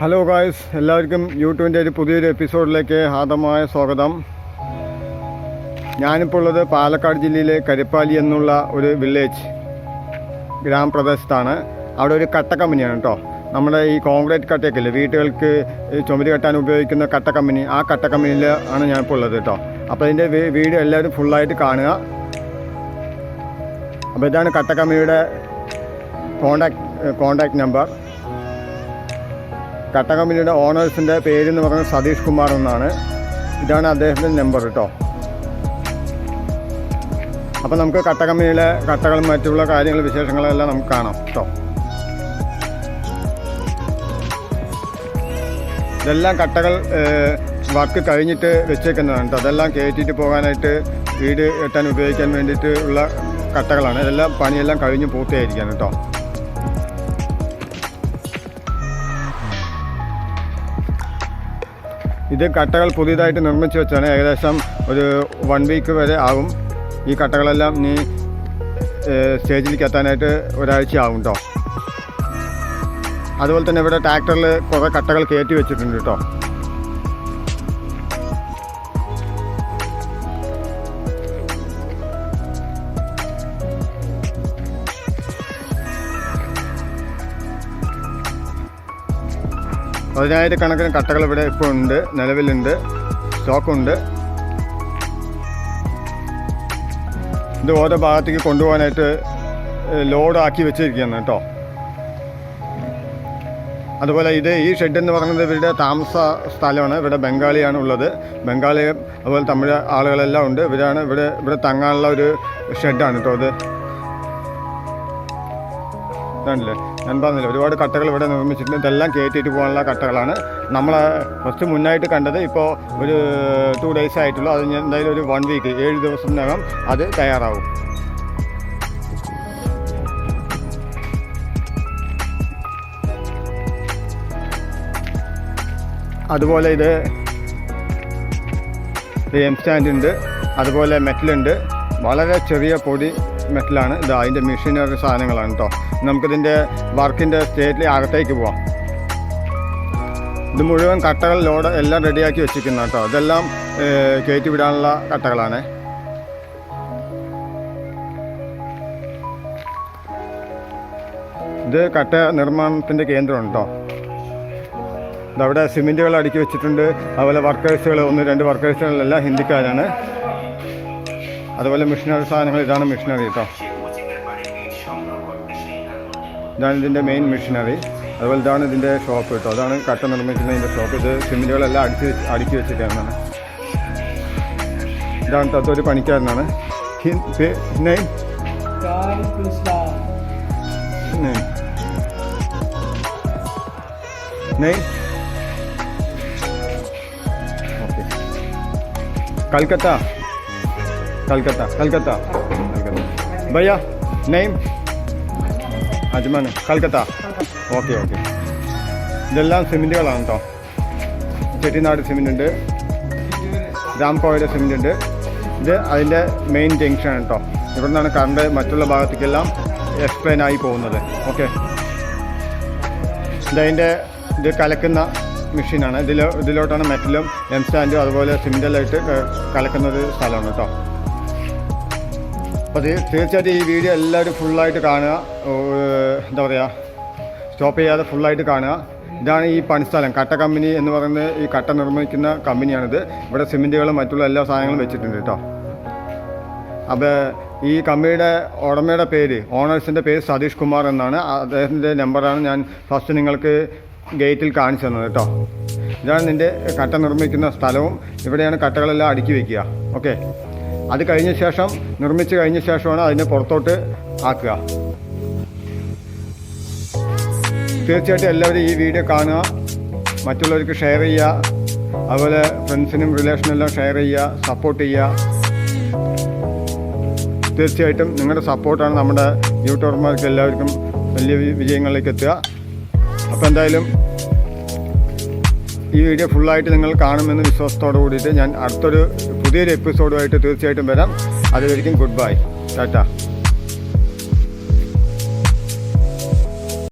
Hello guys എല്ലാവർക്കും യൂട്യൂബിന്റെ ഒരു പുതിയൊരു എപ്പിസോഡിലേക്ക് ഹാർദമായ സ്വാഗതം. ഞാനിപ്പോൾ ഉള്ളത് പാലക്കാട് ജില്ലയിലെ കരിപ്പാലി എന്നുള്ള ഒരു വില്ലേജ് ഗ്രാമപ്രദേശത്താണ്. അവിടെ ഒരു കട്ട കമ്പനിയാണ് കേട്ടോ നമ്മുടെ ഈ കോൺക്രീറ്റ് കട്ടയൊക്കെ ഇല്ലേ വീട്ടുകൾക്ക് ചുമരി കെട്ടാൻ ഉപയോഗിക്കുന്ന കട്ട കമ്പനി ആ കട്ട കമ്പനിയിൽ ആണ് ഞാനിപ്പോൾ ഉള്ളത് കേട്ടോ അപ്പോൾ അതിന്റെ വീഡിയോ എല്ലാവരും ഫുള്ളായിട്ട് കാണുക. അപ്പോൾ ഇതാണ് കട്ട കമ്പനിയുടെ കോണ്ടാക്ട് കോണ്ടാക്ട് നമ്പർ കട്ട കമ്പനിയുടെ ഓണേഴ്സിന്റെ പേരെന്ന് പറയുന്നത് സതീഷ് കുമാർ എന്നാണ്. ഇതാണ് അദ്ദേഹത്തിന്റെ നമ്പർ കേട്ടോ അപ്പോൾ നമുക്ക് കട്ട കമ്പനിയിലെ കട്ടകളും മറ്റുള്ള കാര്യങ്ങൾ വിശേഷങ്ങളെല്ലാം നമുക്ക് കാണാം കേട്ടോ ഇതെല്ലാം കട്ടകൾ വർക്ക് കഴിഞ്ഞിട്ട് വെച്ചേക്കുന്നതാണ് കേട്ടോ അതെല്ലാം കയറ്റിയിട്ട് പോകാനായിട്ട് വീട് കെട്ടാൻ ഉപയോഗിക്കാൻ വേണ്ടിയിട്ട് ഉള്ള കട്ടകളാണ്. ഇതെല്ലാം പണിയെല്ലാം കഴിഞ്ഞ് പൂർത്തിയായിരിക്കാണ് കേട്ടോ ഇത് കട്ടകൾ പുതിയതായിട്ട് നിർമ്മിച്ചു വെച്ചാണ് ഏകദേശം ഒരു വൺ വീക്ക് വരെ ആകും. ഈ കട്ടകളെല്ലാം നീ സ്റ്റേജിലേക്ക് എത്താനായിട്ട് ഒരാഴ്ച ആകും കേട്ടോ അതുപോലെ തന്നെ ഇവിടെ ട്രാക്ടറിൽ കുറേ കട്ടകൾ കയറ്റി വെച്ചിട്ടുണ്ട് കേട്ടോ പതിനായിരക്കണക്കിന് കട്ടകൾ ഇവിടെ ഇപ്പോൾ ഉണ്ട് നിലവിലുണ്ട് സ്റ്റോക്കുണ്ട്. ഇത് ഓരോ ഭാഗത്തേക്ക് കൊണ്ടുപോകാനായിട്ട് ലോഡാക്കി വെച്ചിരിക്കുകയാണ് കേട്ടോ. അതുപോലെ ഇത് ഈ ഷെഡ് എന്ന് പറയുന്നത് ഇവരുടെ താമസ സ്ഥലമാണ് ഇവിടെ ബംഗാളിയാണ് ഉള്ളത്. ബംഗാളി അതുപോലെ തമിഴ് ആളുകളെല്ലാം ഉണ്ട്. ഇവരാണ് ഇവിടെ ഇവിടെ തങ്ങാനുള്ള ഒരു ഷെഡാണ് കേട്ടോ ഇത്. ഇതാണല്ലേ? ഞാൻ പറഞ്ഞില്ല ഒരുപാട് കട്ടകൾ ഇവിടെ നിർമ്മിച്ചിട്ടുണ്ട്. ഇതെല്ലാം കയറ്റിയിട്ട് പോകാനുള്ള കട്ടകളാണ്. നമ്മൾ ഫസ്റ്റ് മുന്നായിട്ട് കണ്ടത് ഇപ്പോൾ ഒരു ടു ഡേയ്സ് ആയിട്ടുള്ളൂ. അത് എന്തായാലും ഒരു വൺ വീക്ക് ഏഴ് ദിവസത്തിനകം അത് തയ്യാറാവും. അതുപോലെ ഇത് എം സ്റ്റാൻഡ് ഉണ്ട്. അതുപോലെ മെറ്റലുണ്ട് വളരെ ചെറിയ പൊടി മെറ്റലാണ് ഇത് അതിന്റെ മെഷീനറി സാധനങ്ങളാണ് കേട്ടോ നമുക്കിതിന്റെ വർക്കിന്റെ സ്റ്റേറ്റിൽ അകത്തേക്ക് പോവാം. ഇത് മുഴുവൻ കട്ടകൾ ലോഡ് എല്ലാം റെഡിയാക്കി വെച്ചിരിക്കുന്ന കേട്ടോ. ഇതെല്ലാം കയറ്റി വിടാനുള്ള കട്ടകളാണ്. ഇത് കട്ട നിർമ്മാണത്തിന്റെ കേന്ദ്രമാണ് കേട്ടോ. ഇതവിടെ സിമെന്റുകൾ അടുക്കി വെച്ചിട്ടുണ്ട്. അതുപോലെ വർക്കേഴ്സുകൾ ഒന്ന് രണ്ട് വർക്കേഴ്സുകളെല്ലാം ഹിന്ദിക്കാരാണ്. അതുപോലെ മിഷനറി സാധനങ്ങൾ ഇതാണ് മിഷനറി കേട്ടോ. ഇതാണ് ഇതിന്റെ മെയിൻ മെഷീനറി അതുപോലെ ഇതാണ് ഇതിന്റെ ഷോപ്പ് കേട്ടോ. അതാണ് കട്ട നിർമ്മിക്കുന്നതിന്റെ ഷോപ്പ് ഇത് സിമെന്റുകളെല്ലാം അടുക്കി അടുക്കി വെച്ചിട്ടാണ് ഇതാണ് തത്തൊരു പണിക്കാരനാണ്. Okay. Calcutta Calcutta Calcutta Calcutta ഭയ്യ name Ajman Calcutta. Okay okay. ഇതെല്ലാം സിമെന്റുകളാണ് കേട്ടോ ചെട്ടിനാട് സിമെന്റ് ഉണ്ട് രാംകോയുടെ സിമെന്റ് ഉണ്ട് ഇത് അതിന്റെ മെയിൻ ജംഗ്ഷൻ കേട്ടോ ഇവിടെ നിന്നാണ് കറണ്ട് മറ്റുള്ള ഭാഗത്തേക്കെല്ലാം എക്സ്പ്ലെയിൻ ആയി പോകുന്നത്. ഓക്കെ. ഇതതിന്റെ ഇത് കലക്കുന്ന മെഷീനാണ് ഇതിൽ ഇതിലോട്ടാണ് മെറ്റലും എം സ്റ്റാൻഡും അതുപോലെ സിമെന്റെല്ലാം ഇട്ട് കലക്കുന്ന ഒരു സ്ഥലമാണ് കേട്ടോ അപ്പോൾ തീർച്ചയായിട്ടും ഈ വീഡിയോ എല്ലാവരും ഫുള്ളായിട്ട് കാണുക. എന്താ പറയുക സ്റ്റോപ്പ് ചെയ്യാതെ ഫുള്ളായിട്ട് കാണുക. ഇതാണ് ഈ പണിസ്ഥലം കട്ട കമ്പനി എന്ന് പറയുന്നത് ഈ കട്ട നിർമ്മിക്കുന്ന കമ്പനിയാണിത്. ഇവിടെ സിമെന്റുകളും മറ്റുള്ള എല്ലാ സാധനങ്ങളും വെച്ചിട്ടുണ്ട് കേട്ടോ. അപ്പോൾ ഈ കമ്പനിയുടെ ഉടമയുടെ പേര് ഓണേഴ്സിന്റെ പേര് സതീഷ് കുമാർ എന്നാണ്. അദ്ദേഹത്തിന്റെ നമ്പറാണ് ഞാൻ ഫസ്റ്റ് നിങ്ങൾക്ക് ഗേറ്റിൽ കാണിച്ചു തന്നത് കേട്ടോ. ഇതാണ് നിന്റെ കട്ട നിർമ്മിക്കുന്ന സ്ഥലവും. ഇവിടെയാണ് കട്ടകളെല്ലാം അടുക്കി വയ്ക്കുക ഓക്കെ അത് കഴിഞ്ഞ ശേഷം നിർമ്മിച്ച് കഴിഞ്ഞ ശേഷമാണ് അതിനെ പുറത്തോട്ട് ആക്കുക. തീർച്ചയായിട്ടും എല്ലാവരും ഈ വീഡിയോ കാണുക. മറ്റുള്ളവർക്ക് ഷെയർ ചെയ്യുക. അതുപോലെ ഫ്രണ്ട്സിനും റിലേഷനും എല്ലാം ഷെയർ ചെയ്യുക സപ്പോർട്ട് ചെയ്യുക. തീർച്ചയായിട്ടും നിങ്ങളുടെ സപ്പോർട്ടാണ് നമ്മുടെ യൂട്യൂബർമാർക്ക് എല്ലാവർക്കും വലിയ വിജയങ്ങളിലേക്ക് എത്തുക. അപ്പോൾ എന്തായാലും ഈ വീഡിയോ ഫുള്ളായിട്ട് നിങ്ങൾ കാണുമെന്ന് വിശ്വാസത്തോടു കൂടിയിട്ട് ഞാൻ അടുത്തൊരു പുതിയൊരു എപ്പിസോഡുമായിട്ട് തീർച്ചയായിട്ടും വരാം. അതുവരിക്കും ഗുഡ് ബൈ ടാറ്റ